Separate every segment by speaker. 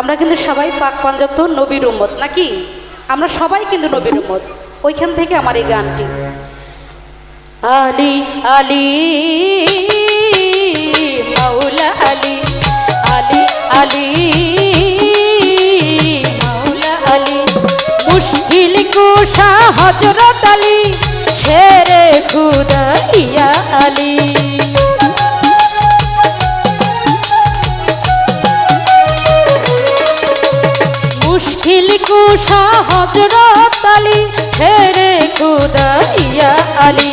Speaker 1: আমরা কিন্তু সবাই পাক পাঞ্জাত নবীর উম্মত, নাকি? আমরা সবাই কিন্তু নবীর উম্মত। ওইখান থেকে আমার এই গানটি। আলী আলী, মাওলা আলী আলী আলী, মাওলা আলী, মুশকিল কুশা হজরত আলী শেরে খুদা ইয়া আলী। মুশকিল কুশা হজরত আলী হেরে খুদা ইয়া আলী।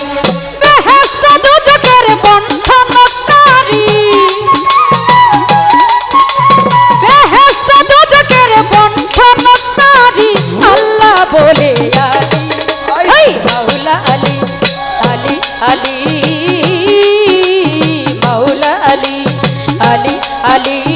Speaker 1: বেহেশত দুজকের বন্ধনকারী। বেহেশত দুজকের বন্ধনকারী আল্লাহ বলে আলী। এই মাওলা আলী আলী আলী মাওলা আলী আলী আলী।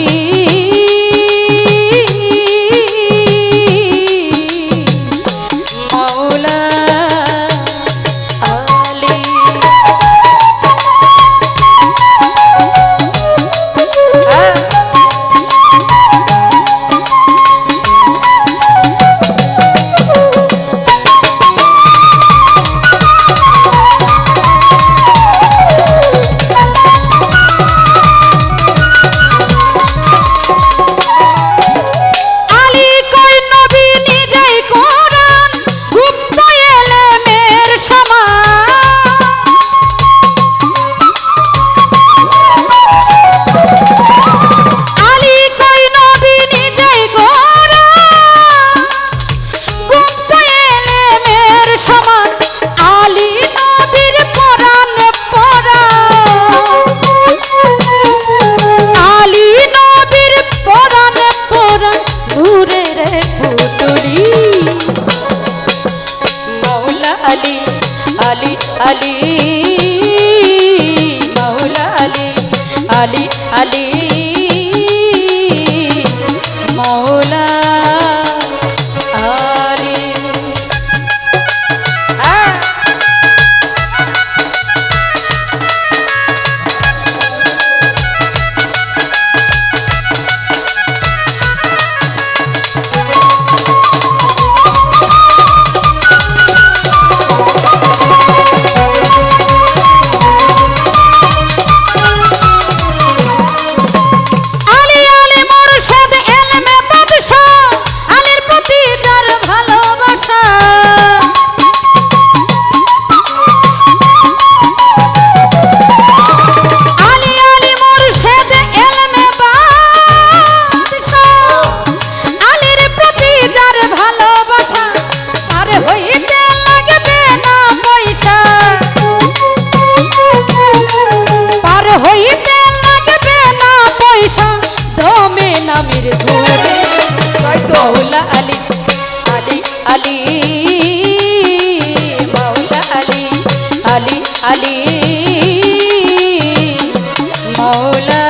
Speaker 1: আলী আলী আলী মাওলা আলী আলী আলী। মাওলা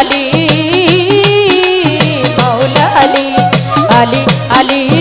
Speaker 1: আলী মাওলা আলী আলী আলী।